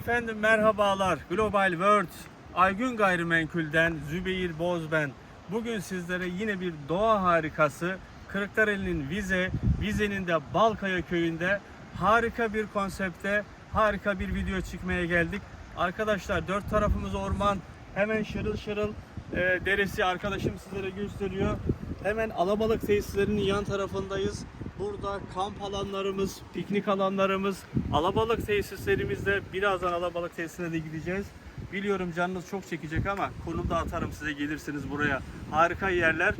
efendim merhabalar. Global World Aygün Gayrimenkul'den Zübeyir Boz ben. Bugün sizlere yine bir doğa harikası Kırklareli'nin Vize, Vize'nin de Balkaya köyünde harika bir konsepte harika bir video çıkmaya geldik. Arkadaşlar dört tarafımız orman. Hemen şırıl şırıl e, deresi arkadaşım sizlere gösteriyor. Hemen alabalık tesislerinin yan tarafındayız. Burada kamp alanlarımız, piknik alanlarımız, alabalık tesislerimizde birazdan alabalık tesisine de gideceğiz. Biliyorum canınız çok çekecek ama konum da atarım size gelirsiniz buraya. Harika yerler.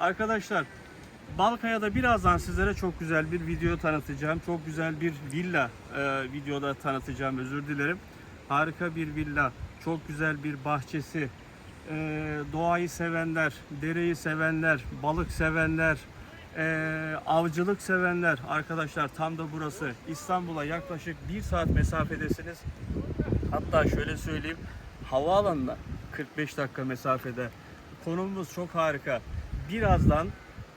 Arkadaşlar Balkaya'da birazdan sizlere çok güzel bir video tanıtacağım. Çok güzel bir villa e, videoda tanıtacağım özür dilerim. Harika bir villa, çok güzel bir bahçesi, e, doğayı sevenler, dereyi sevenler, balık sevenler, e, avcılık sevenler arkadaşlar tam da burası. İstanbul'a yaklaşık bir saat mesafedesiniz. Hatta şöyle söyleyeyim havaalanına 45 dakika mesafede. Konumumuz çok harika. Birazdan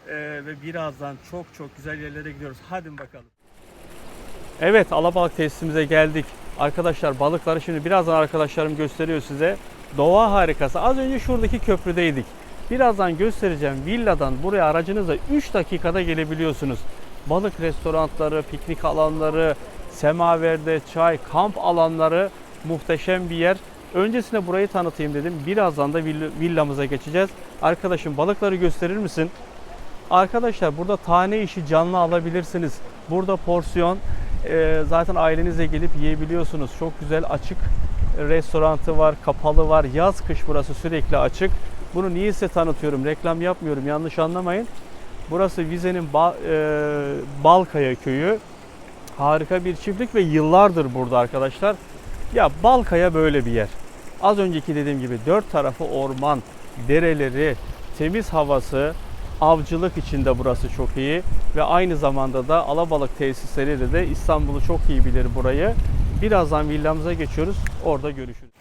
e, ve birazdan çok çok güzel yerlere gidiyoruz. Hadi bakalım. Evet alabalık tesisimize geldik. Arkadaşlar balıkları şimdi birazdan arkadaşlarım gösteriyor size. Doğa harikası. Az önce şuradaki köprüdeydik. Birazdan göstereceğim. Villadan buraya aracınızla 3 dakikada gelebiliyorsunuz. Balık restoranları, piknik alanları, semaverde çay, kamp alanları muhteşem bir yer. Öncesinde burayı tanıtayım dedim. Birazdan da vill- villamıza geçeceğiz. Arkadaşım balıkları gösterir misin? Arkadaşlar burada tane işi canlı alabilirsiniz. Burada porsiyon e, zaten ailenizle gelip yiyebiliyorsunuz. Çok güzel açık restorantı var, kapalı var. Yaz kış burası sürekli açık. Bunu niye size tanıtıyorum? Reklam yapmıyorum. Yanlış anlamayın. Burası Vize'nin Ba- e, Balkaya köyü. Harika bir çiftlik ve yıllardır burada arkadaşlar. Ya Balkaya böyle bir yer. Az önceki dediğim gibi dört tarafı orman, dereleri, temiz havası, avcılık için de burası çok iyi ve aynı zamanda da alabalık tesisleri de İstanbul'u çok iyi bilir burayı. Birazdan villamıza geçiyoruz. Orada görüşürüz.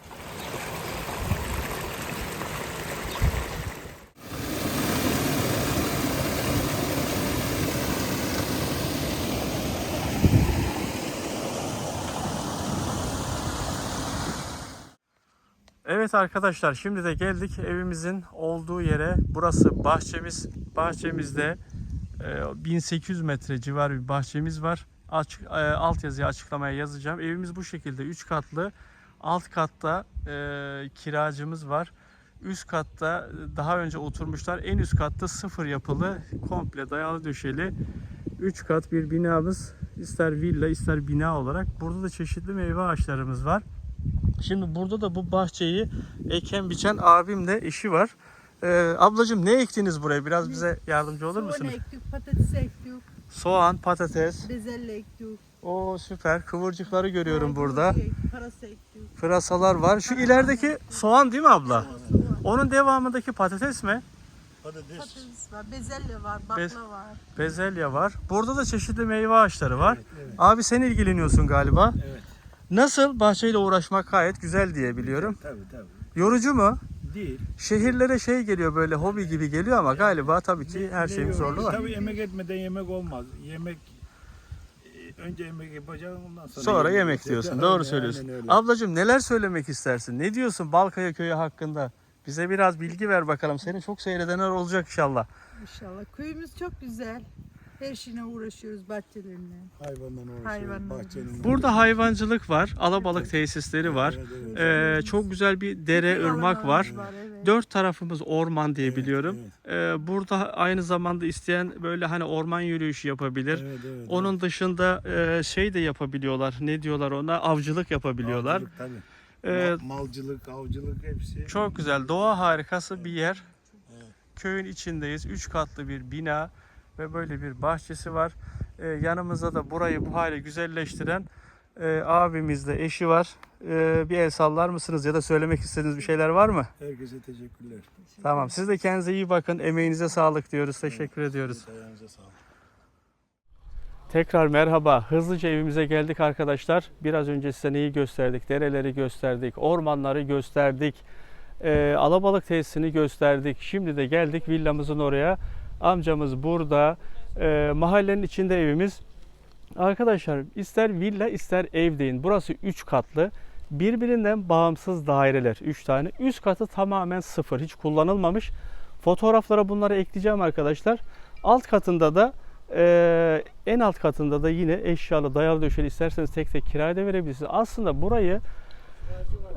Evet arkadaşlar şimdi de geldik evimizin olduğu yere. Burası bahçemiz. Bahçemizde e, 1800 metre civar bir bahçemiz var. Açık, e, alt yazıya açıklamaya yazacağım. Evimiz bu şekilde 3 katlı. Alt katta e, kiracımız var. Üst katta daha önce oturmuşlar. En üst katta sıfır yapılı, komple dayalı döşeli 3 kat bir binamız. İster villa ister bina olarak. Burada da çeşitli meyve ağaçlarımız var. Şimdi burada da bu bahçeyi eken biçen abimle eşi var. Ee, ablacığım ne ektiniz buraya? Biraz bize yardımcı olur Soğan musunuz? ektik, patates ektik, Soğan, patates. bezelye ektik. O süper. Kıvırcıkları görüyorum burada. Parası ektik. Pırasalar var. Şu ilerideki soğan değil mi abla? Onun devamındaki patates mi? Patates var, bezelye var, bakla Bez- var. Bezelye var. Burada da çeşitli meyve ağaçları var. Abi sen ilgileniyorsun galiba. Evet. Nasıl? Bahçeyle uğraşmak gayet güzel diye biliyorum. Tabii tabii. Yorucu mu? Değil. Şehirlere şey geliyor böyle hobi gibi geliyor ama galiba tabii ki her şeyin zorluğu var. Tabii yemek etmeden yemek olmaz. Yemek e, önce yemek yapacağım ondan sonra. Sonra yemek diyorsun. Doğru söylüyorsun. öyle. Ablacığım neler söylemek istersin? Ne diyorsun Balkaya köyü hakkında? Bize biraz bilgi ver bakalım. Seni çok seyredenler olacak inşallah. İnşallah. Köyümüz çok güzel. Her şeyine uğraşıyoruz bahçelerine. Hayvandan uğraşıyoruz. Hayvandan Bahçenin Burada hayvancılık var, alabalık tesisleri var. Evet, evet. Ee, çok güzel bir dere, ırmak var. Evet. Dört tarafımız orman diye Evet, biliyorum. evet. Ee, burada aynı zamanda isteyen böyle hani orman yürüyüşü yapabilir. Evet, evet, Onun dışında e, şey de yapabiliyorlar. Ne diyorlar ona? Avcılık yapabiliyorlar. Avcılık, tabii. Ee, Ma- Malcılık, avcılık hepsi. Çok güzel. Doğa harikası bir yer. Köyün içindeyiz. Üç katlı bir bina ve böyle bir bahçesi var. Ee, yanımızda da burayı bu hale güzelleştiren e, abimiz de eşi var. Ee, bir el sallar mısınız ya da söylemek istediğiniz bir şeyler var mı? Herkese teşekkürler. Tamam. Siz de kendinize iyi bakın. Emeğinize sağlık diyoruz. Teşekkür ediyoruz. Ayağınıza sağlık. Tekrar merhaba. Hızlıca evimize geldik arkadaşlar. Biraz önce size neyi gösterdik? Dereleri gösterdik, ormanları gösterdik, e, alabalık tesisini gösterdik. Şimdi de geldik villamızın oraya. Amcamız burada. E, mahallenin içinde evimiz. Arkadaşlar ister villa ister ev deyin. Burası 3 katlı. Birbirinden bağımsız daireler 3 tane. Üst katı tamamen sıfır. Hiç kullanılmamış. Fotoğraflara bunları ekleyeceğim arkadaşlar. Alt katında da eee, en alt katında da yine eşyalı dayalı döşeli isterseniz tek tek kiraya da verebilirsiniz. Aslında burayı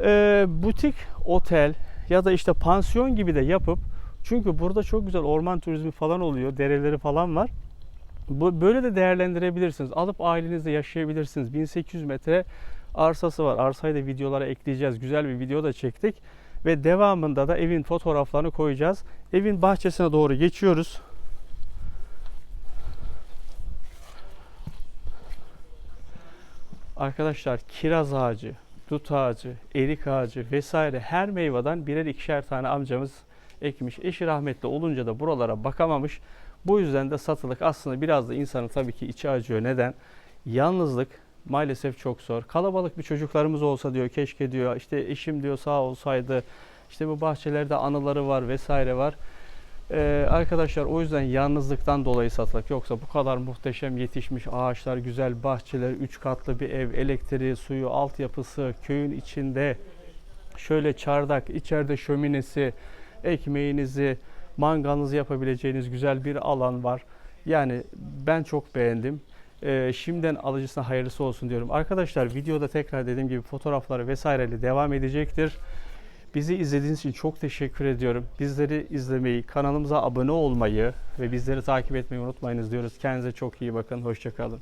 eee, butik otel ya da işte pansiyon gibi de yapıp çünkü burada çok güzel orman turizmi falan oluyor. Dereleri falan var. Böyle de değerlendirebilirsiniz. Alıp ailenizle yaşayabilirsiniz. 1800 metre arsası var. Arsayı da videolara ekleyeceğiz. Güzel bir video da çektik. Ve devamında da evin fotoğraflarını koyacağız. Evin bahçesine doğru geçiyoruz. Arkadaşlar kiraz ağacı, dut ağacı, erik ağacı vesaire her meyveden birer ikişer tane amcamız ekmiş. Eşi rahmetli olunca da buralara bakamamış. Bu yüzden de satılık aslında biraz da insanın tabii ki içi acıyor. Neden? Yalnızlık maalesef çok zor. Kalabalık bir çocuklarımız olsa diyor keşke diyor. İşte eşim diyor sağ olsaydı. İşte bu bahçelerde anıları var vesaire var. Ee, arkadaşlar o yüzden yalnızlıktan dolayı satılık. Yoksa bu kadar muhteşem yetişmiş ağaçlar, güzel bahçeler, üç katlı bir ev, elektriği, suyu, altyapısı, köyün içinde şöyle çardak, içeride şöminesi, ekmeğinizi, mangalınızı yapabileceğiniz güzel bir alan var. Yani ben çok beğendim. Ee, şimdiden alıcısına hayırlısı olsun diyorum. Arkadaşlar videoda tekrar dediğim gibi fotoğrafları vesaireyle devam edecektir. Bizi izlediğiniz için çok teşekkür ediyorum. Bizleri izlemeyi, kanalımıza abone olmayı ve bizleri takip etmeyi unutmayınız diyoruz. Kendinize çok iyi bakın. Hoşçakalın.